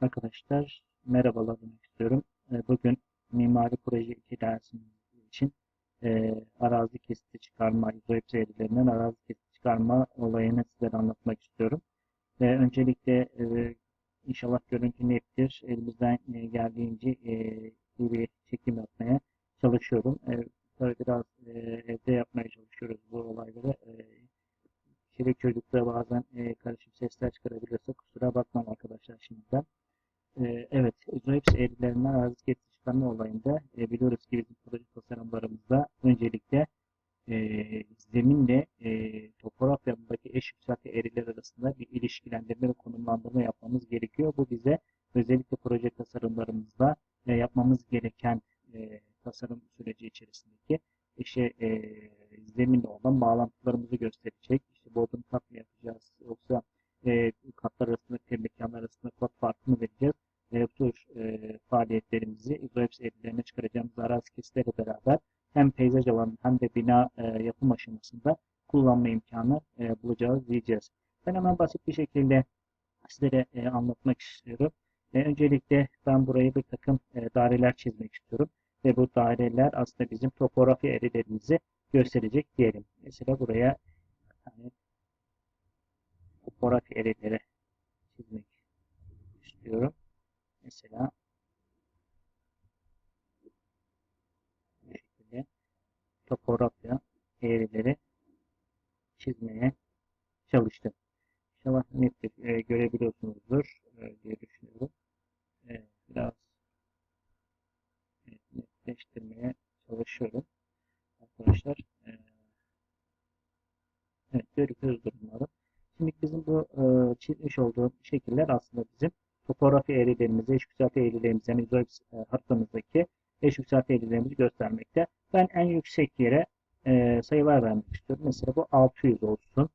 Arkadaşlar merhabalar demek istiyorum. E, Bugün mimari proje 2 dersimiz için e, arazi kesiti çıkarma, web serilerinden arazi kesiti çıkarma olayını sizlere anlatmak istiyorum. E, öncelikle e, inşallah görüntü nettir. Elimizden e, geldiğince e, iyi bir çekim yapmaya çalışıyorum. E, tabii biraz e, evde yapmaya çalışıyoruz bu olayları. E, Çelik çocukta bazen e, karışık sesler çıkarabiliyorsa kusura bakmam arkadaşlar şimdiden. Ee, Evet, Zoeps eğrilerinden arazi kesiti çıkarma olayında e, biliyoruz ki bizim proje tasarımlarımızda öncelikle e, zeminle e, topografyadaki eş yükselti eğriler arasında bir ilişkilendirme ve konumlandırma yapmamız gerekiyor. Bu bize özellikle proje tasarımlarımızda e, yapmamız gereken e, tasarım süreci içerisindeki işte e, zeminle olan bağlantılarımızı gösterecek. İşte bodrum kat mı yapacağız yoksa e, katlar arasında, mekanlar arasında kod farkı mı vereceğiz? E, e, faaliyetlerimizi ISOEPS eğrilerine çıkaracağımız arazi kesitleriyle beraber hem peyzaj alanı hem de bina e, yapım aşamasında kullanma imkanı e, bulacağız diyeceğiz. Ben hemen basit bir şekilde sizlere e, anlatmak istiyorum. E, öncelikle ben burayı bir takım e, daireler çizmek istiyorum. Ve bu daireler aslında bizim topografi eğrilerimizi gösterecek diyelim. Mesela buraya yani, topografi eğrileri çizmek istiyorum. Mesela bu şekilde topografya eğrileri çizmeye çalıştım. İnşallah nettir e, görebiliyorsunuzdur e, diye düşünüyorum. E, biraz evet, netleştirmeye çalışıyorum. Arkadaşlar e, evet görüyoruzdur umarım. Şimdi bizim bu e, çizmiş olduğum şekiller aslında eğrilerimizi, eş yükselti eğrilerimizi, yani izoips e, haritamızdaki eş yükselti eğrilerimizi göstermekte. Ben en yüksek yere e, sayılar vermek istiyorum. Mesela bu 600 olsun.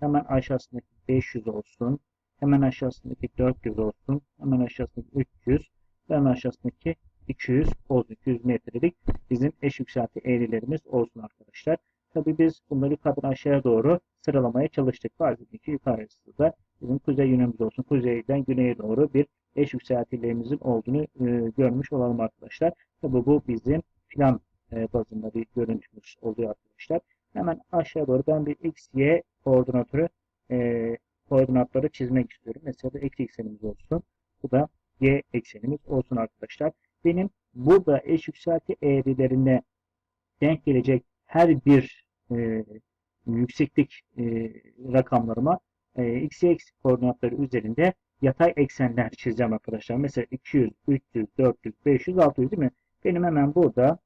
Hemen aşağısındaki 500 olsun. Hemen aşağısındaki 400 olsun. Hemen aşağısındaki 300. Ve hemen aşağısındaki 200 olsun. 200 metrelik bizim eş yükselti eğrilerimiz olsun arkadaşlar. Tabii biz bunları yukarıdan aşağıya doğru sıralamaya çalıştık. Farz ki yukarısı da bizim kuzey yönümüz olsun. Kuzeyden güneye doğru bir eş yükseltilerimizin olduğunu e, görmüş olalım arkadaşlar. Tabii bu bizim plan e, bazında bir görüntümüz oluyor arkadaşlar. Hemen aşağı doğru ben bir x, y koordinatörü e, koordinatları çizmek istiyorum. Mesela x eksenimiz olsun. Bu da y eksenimiz olsun arkadaşlar. Benim burada eş yükselti eğrilerine denk gelecek her bir e, yükseklik e, rakamlarıma e, x, y koordinatları üzerinde yatay eksenler çizeceğim arkadaşlar. Mesela 200, 300, 400, 500, 600 değil mi? Benim hemen burada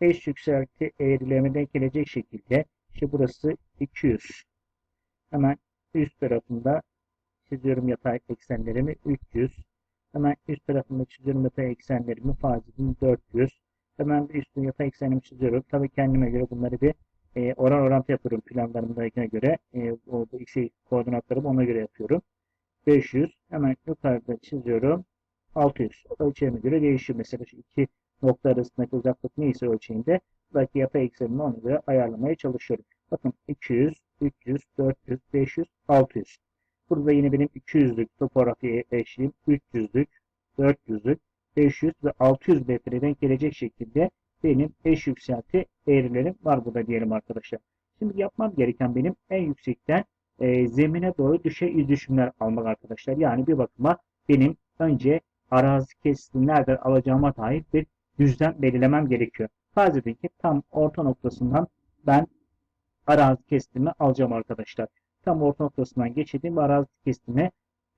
eş yükselti eğrilerime denk gelecek şekilde işte burası 200. Hemen üst tarafında çiziyorum yatay eksenlerimi 300. Hemen üst tarafında çiziyorum yatay eksenlerimi fazilin 400. Hemen bir üstün yatay eksenimi çiziyorum. Tabii kendime göre bunları bir e, oran orantı yapıyorum planlarımdakine göre. E, o bu x koordinatlarımı ona göre yapıyorum. 500. Hemen yukarıda çiziyorum. 600. Ölçeğime göre değişiyor. Mesela şu iki nokta arasındaki uzaklık neyse ölçeğinde buradaki yapay eksenimi ona göre ayarlamaya çalışıyorum. Bakın 200, 300, 400, 500, 600. Burada yine benim 200'lük topografi eşliğim 300'lük, 400'lük, 500 ve 600 metreye denk gelecek şekilde benim eş yükselti eğrilerim var burada diyelim arkadaşlar. Şimdi yapmam gereken benim en yüksekten e, zemine doğru düşey iz düşümler almak arkadaşlar. Yani bir bakıma benim önce arazi kesitini nereden alacağıma dair bir düzlem belirlemem gerekiyor. Farz edin ki tam orta noktasından ben arazi kesitimi alacağım arkadaşlar. Tam orta noktasından geçirdiğim arazi kesitimi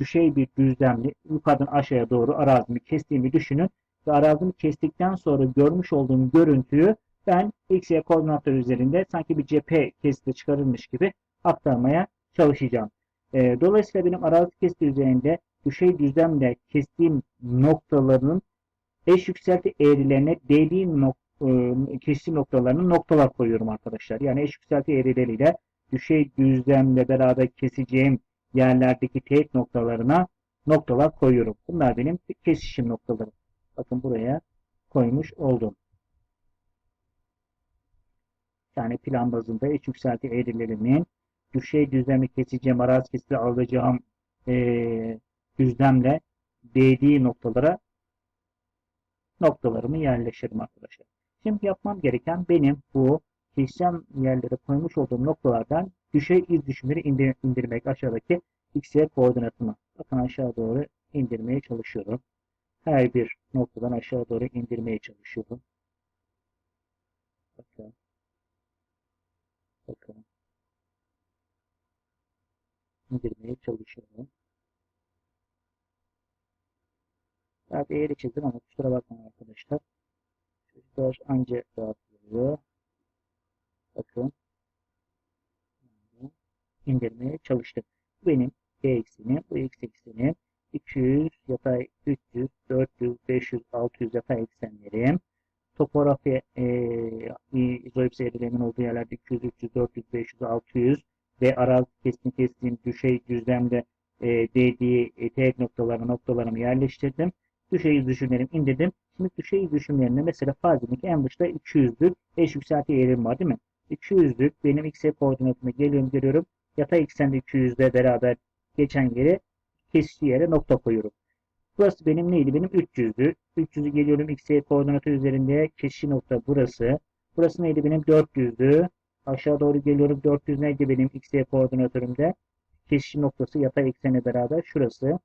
düşey bir düzlemli yukarıdan aşağıya doğru arazimi kestiğimi düşünün. Ve arazimi kestikten sonra görmüş olduğum görüntüyü ben x, y koordinatlar üzerinde sanki bir cephe kesiti çıkarılmış gibi aktarmaya çalışacağım. E, dolayısıyla benim arazi kesiti üzerinde düşey düzlemle kestiğim noktaların eş yükselti eğrilerine değdiğim nok e, kesim noktalarını noktalar koyuyorum arkadaşlar. Yani eş yükselti eğrileriyle düşey düzlemle beraber keseceğim yerlerdeki teğet noktalarına noktalar koyuyorum. Bunlar benim kesişim noktalarım. Bakın buraya koymuş oldum. Yani plan bazında eş yükselti eğrilerimin düşey düzlemli keseceğim arazi kesiti alacağım e, düzlemle değdiği noktalara noktalarımı yerleştiririm arkadaşlar. Şimdi yapmam gereken benim bu kesişen yerlere koymuş olduğum noktalardan düşey iz düşümleri indir indirmek aşağıdaki x'ye koordinatımı. Bakın aşağı doğru indirmeye çalışıyorum. Her bir noktadan aşağı doğru indirmeye çalışıyorum. Bakın. Bakın. İndirmeye çalışıyorum. Biraz eğri çizdim ama kusura bakmayın arkadaşlar. Çocuklar anca rahat oluyor. Bakın. indirmeye çalıştım. Benim y eksenim, bu x eksenim. 200 yatay 300, 400, 500, 600 yatay eksenlerim. Topografi e, izoips eğriliğimin olduğu yerlerde 200, 300, 400, 500, 600 ve arazi kesimi kestiğim düşey düzlemde e, değdiği e, teğet noktalarına noktalarımı yerleştirdim. Düşey düşümlerimi indirdim. Şimdi düşey düşümlerinde mesela fazilindeki en başta 200'lük eş yükselti eğrim var değil mi? 200'lük benim x koordinatımı geliyorum görüyorum. Yatay eksende 200'de beraber geçen yere kesiştiği yere nokta koyuyorum. Burası benim neydi? Benim 300'dü. 300'ü geliyorum x koordinatı üzerinde kesişi nokta burası. Burası neydi? Benim 400'dü. Aşağı doğru geliyorum. 400 neydi benim x koordinatörümde? Kesişim noktası yatay eksene beraber şurası.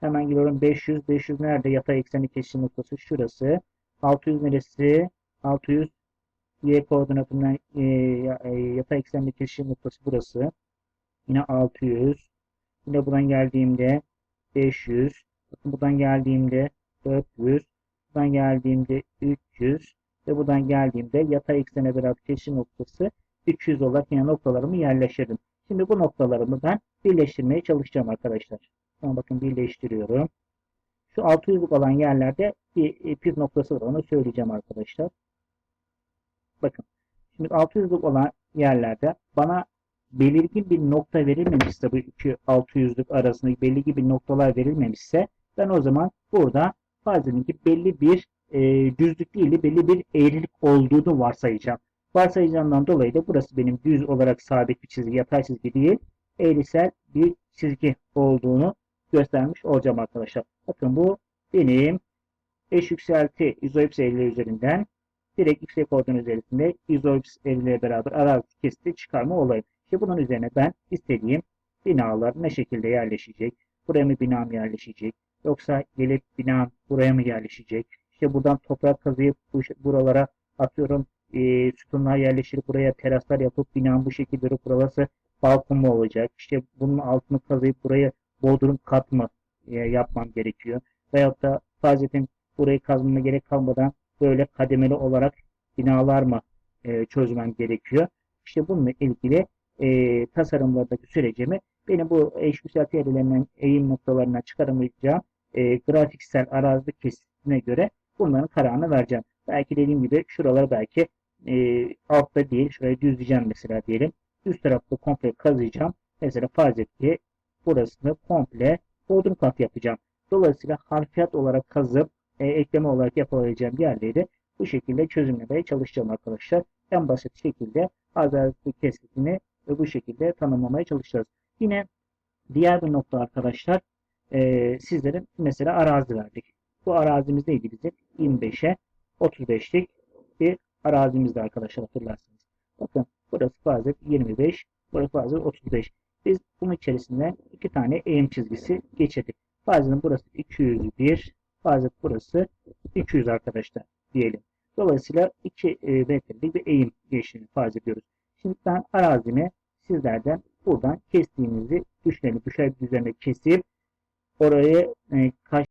Hemen geliyorum 500. 500 nerede? Yatay ekseni kesişim noktası şurası. 600 neresi? 600 y koordinatından e, yatay eksenli kesişim noktası burası. Yine 600. Yine buradan geldiğimde 500. Buradan geldiğimde 400. Buradan geldiğimde 300. Ve buradan geldiğimde yatay eksene beraber kesişim noktası 300 olarak yine noktalarımı yerleştirdim. Şimdi bu noktalarımı ben birleştirmeye çalışacağım arkadaşlar. Sonra bakın birleştiriyorum. Şu 600'lük olan yerlerde bir püf noktası var. Onu söyleyeceğim arkadaşlar. Bakın. Şimdi 600'lük olan yerlerde bana belirgin bir nokta verilmemişse bu iki 600'lük arasında belirgin bir noktalar verilmemişse ben o zaman burada fazilinki belli bir e, düzlük değil belli bir eğrilik olduğunu varsayacağım. Varsayacağımdan dolayı da burası benim düz olarak sabit bir çizgi, yatay çizgi değil, eğrisel bir çizgi olduğunu göstermiş olacağım arkadaşlar. Bakın bu benim eş yükselti izoips eğrileri üzerinden direkt x koordinat üzerinde izoips eğrileriyle beraber arazi kesiti çıkarma olayı. İşte bunun üzerine ben istediğim binalar ne şekilde yerleşecek? Buraya mı binam yerleşecek? Yoksa gelip binam buraya mı yerleşecek? İşte buradan toprak kazıyıp buralara atıyorum e, sütunlar yerleştirip buraya teraslar yapıp binam bu şekilde burası balkon mu olacak? İşte bunun altını kazıyıp buraya bodrum kat mı e, yapmam gerekiyor? Veyahut da faziletin burayı kazmama gerek kalmadan böyle kademeli olarak binalar mı e, çözmem gerekiyor? İşte bununla ilgili e, tasarımlardaki sürecimi benim bu eş yükselti eğim noktalarına çıkaramayacağım e, grafiksel arazi kesitine göre bunların kararını vereceğim. Belki dediğim gibi şuralar belki e, altta değil şurayı düzleyeceğim mesela diyelim. Üst tarafta komple kazıyacağım. Mesela farz et ki burasını komple bodrum kat yapacağım. Dolayısıyla harfiyat olarak kazıp e, ekleme olarak yapabileceğim yerleri bu şekilde çözümlemeye çalışacağım arkadaşlar. En basit şekilde arazi kesitini ve bu şekilde tanımlamaya çalışacağız. Yine diğer bir nokta arkadaşlar e, sizlerin mesela arazi verdik. Bu arazimiz neydi bizim? 25'e 35'lik bir arazimizde arkadaşlar hatırlarsınız. Bakın burası fazla 25, burası fazla 35. Biz bunun içerisinde iki tane eğim çizgisi geçirdik. Fazlının burası 201, fazla burası 200 arkadaşlar diyelim. Dolayısıyla 2 metrelik bir eğim geçtiğini farz ediyoruz. Şimdi ben arazimi sizlerden buradan kestiğimizi düşlerini düşer düzenle kesip oraya e, kaç